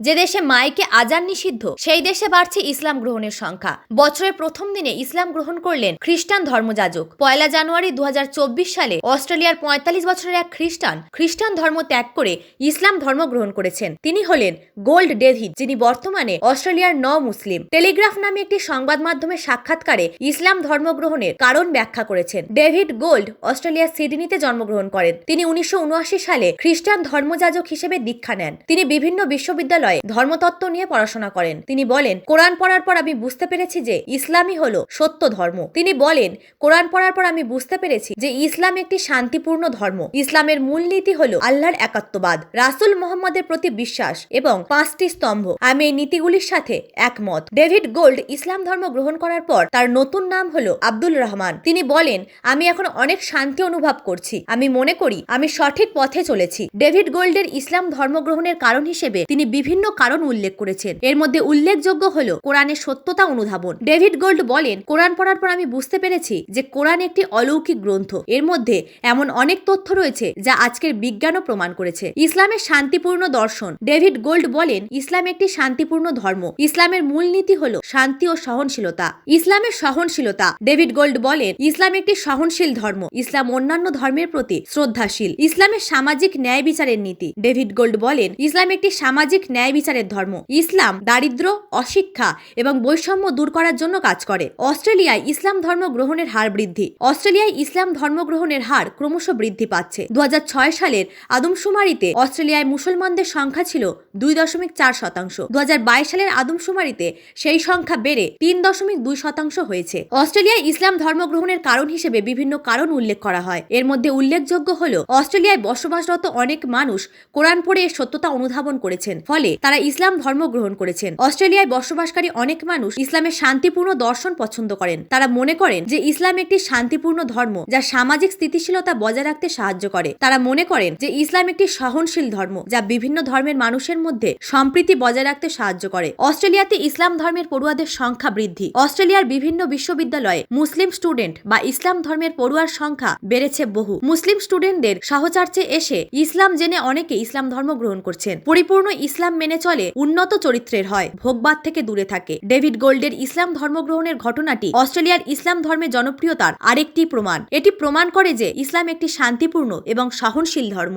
যে দেশে মাইকে আজান নিষিদ্ধ, সেই দেশে বাড়ছে ইসলাম গ্রহণের সংখ্যা। বছরের প্রথম দিনে ইসলাম গ্রহণ করলেন খ্রিস্টান ধর্মযাজক। পয়লা জানুয়ারি দুহাজার চব্বিশ সালে অস্ট্রেলিয়ার পঁয়তাল্লিশ বছরের এক খ্রিস্টান খ্রিস্টান ধর্ম ত্যাগ করে ইসলাম ধর্ম গ্রহণ করেছেন। তিনি হলেন গোল্ড ডেভিড, যিনি বর্তমানে অস্ট্রেলিয়ার ন মুসলিম টেলিগ্রাফ নামে একটি সংবাদ মাধ্যমের সাক্ষাৎকারে ইসলাম ধর্ম গ্রহণের কারণ ব্যাখ্যা করেছেন। ডেভিড গোল্ড অস্ট্রেলিয়ার সিডনিতে জন্মগ্রহণ করেন। তিনি উনিশশো উনআশি সালে খ্রিস্টান ধর্মযাজক হিসেবে দীক্ষা নেন। তিনি বিভিন্ন বিশ্ববিদ্যালয়ে ধর্মতত্ত্ব নিয়ে পড়াশোনা করেন। তিনি বলেন, কোরআন পড়ার পর আমি বুঝতে পেরেছি যে ইসলামই হলো সত্য ধর্ম। তিনি বলেন, কোরআন পড়ার পর আমি বুঝতে পেরেছি যে ইসলাম একটি শান্তিপূর্ণ ধর্ম। ইসলামের মূলনীতি হলো আল্লাহর একাত্মবাদ, রাসুল মোহাম্মদের প্রতি বিশ্বাস এবং পাঁচটি স্তম্ভ। আমি এই নীতিগুলির সাথে একমত। ডেভিড গোল্ড ইসলাম ধর্ম গ্রহণ করার পর তার নতুন নাম হলো আব্দুল রহমান। তিনি বলেন, আমি এখন অনেক শান্তি অনুভব করছি। আমি মনে করি আমি সঠিক পথে চলেছি। ডেভিড গোল্ডের ইসলাম ধর্ম গ্রহণের কারণ হিসেবে তিনি বিভিন্ন কারণ উল্লেখ করেছেন। এর মধ্যে উল্লেখযোগ্য হল কোরআনের সত্যতা অনুধাবন। ডেভিড গোল্ড বলেন, কোরআন পড়ার পর আমি বুঝতে পেরেছি যে কোরআন একটি অলৌকিক গ্রন্থ। এর মধ্যে এমন অনেক তথ্য রয়েছে যা আজকের বিজ্ঞানও প্রমাণ করেছে। ইসলামের শান্তিপূর্ণ দর্শন। ডেভিড গোল্ড বলেন, ইসলাম একটি শান্তিপূর্ণ ধর্ম। ইসলামের মূলনীতি হল শান্তি ও সহনশীলতা। ইসলামের সহনশীলতা। ডেভিড গোল্ড বলেন, ইসলাম একটি সহনশীল ধর্ম। ইসলাম অন্যান্য ধর্মের প্রতি শ্রদ্ধাশীল। ইসলামের সামাজিক ন্যায় বিচারের নীতি। ডেভিড গোল্ড বলেন, ইসলাম একটি সামাজিক ন্যায় বিচারের ধর্ম। ইসলাম দারিদ্র, অশিক্ষা এবং বৈষম্য দূর করার জন্য কাজ করে। অস্ট্রেলিয়ায় ইসলাম ধর্ম গ্রহণের হার বৃদ্ধি। অস্ট্রেলিয়ায় ইসলাম ধর্ম গ্রহণের হার ক্রমশ বৃদ্ধি পাচ্ছে। দু হাজার ছয় সালের আদমশুমারিতে অস্ট্রেলিয়ায় মুসলমানদের সংখ্যা ছিল দুই দশমিক চার শতাংশ। দুহাজার বাইশ সালের আদমশুমারিতে সেই সংখ্যা বেড়ে তিন দশমিক দুই শতাংশ হয়েছে। অস্ট্রেলিয়ায় ইসলাম ধর্ম গ্রহণের কারণ হিসেবে বিভিন্ন কারণ উল্লেখ করা হয়। এর মধ্যে উল্লেখযোগ্য হল, অস্ট্রেলিয়ায় বসবাসরত অনেক মানুষ কোরআন পড়ে এর সত্যতা অনুধাবন করেছেন। ফলে তারা ইসলাম ধর্ম গ্রহণ করেছেন। অস্ট্রেলিয়ায় বসবাসকারী অনেক মানুষ ইসলামের শান্তিপূর্ণ দর্শন পছন্দ করেন। তারা মনে করেন যে ইসলাম একটি শান্তিপূর্ণ ধর্ম যা সামাজিক স্থিতিশীলতা বজায় রাখতে সাহায্য করে। তারা মনে করেন যে ইসলাম একটি সহনশীল ধর্ম যা বিভিন্ন ধর্মের মানুষের মধ্যে সম্প্রীতি বজায় রাখতে সাহায্য করে। অস্ট্রেলিয়াতে ইসলাম ধর্মের পড়ুয়াদের সংখ্যা বৃদ্ধি। অস্ট্রেলিয়ার বিভিন্ন বিশ্ববিদ্যালয়ে মুসলিম স্টুডেন্ট বা ইসলাম ধর্মের পড়ুয়ার সংখ্যা বেড়েছে বহু। মুসলিম স্টুডেন্টদের সহচার্যে এসে ইসলাম জেনে অনেকে ইসলাম ধর্ম গ্রহণ করছেন। পরিপূর্ণ ইসলাম মেনে চলে উন্নত চরিত্রের হয়। ভোগবাদ থেকে দূরে থাকে। ডেভিড গোল্ডের ইসলাম ধর্মগ্রহণের ঘটনাটি অস্ট্রেলিয়ার ইসলাম ধর্মের জনপ্রিয়তার আরেকটি প্রমাণ। এটি প্রমাণ করে যে ইসলাম একটি শান্তিপূর্ণ এবং সহনশীল ধর্ম।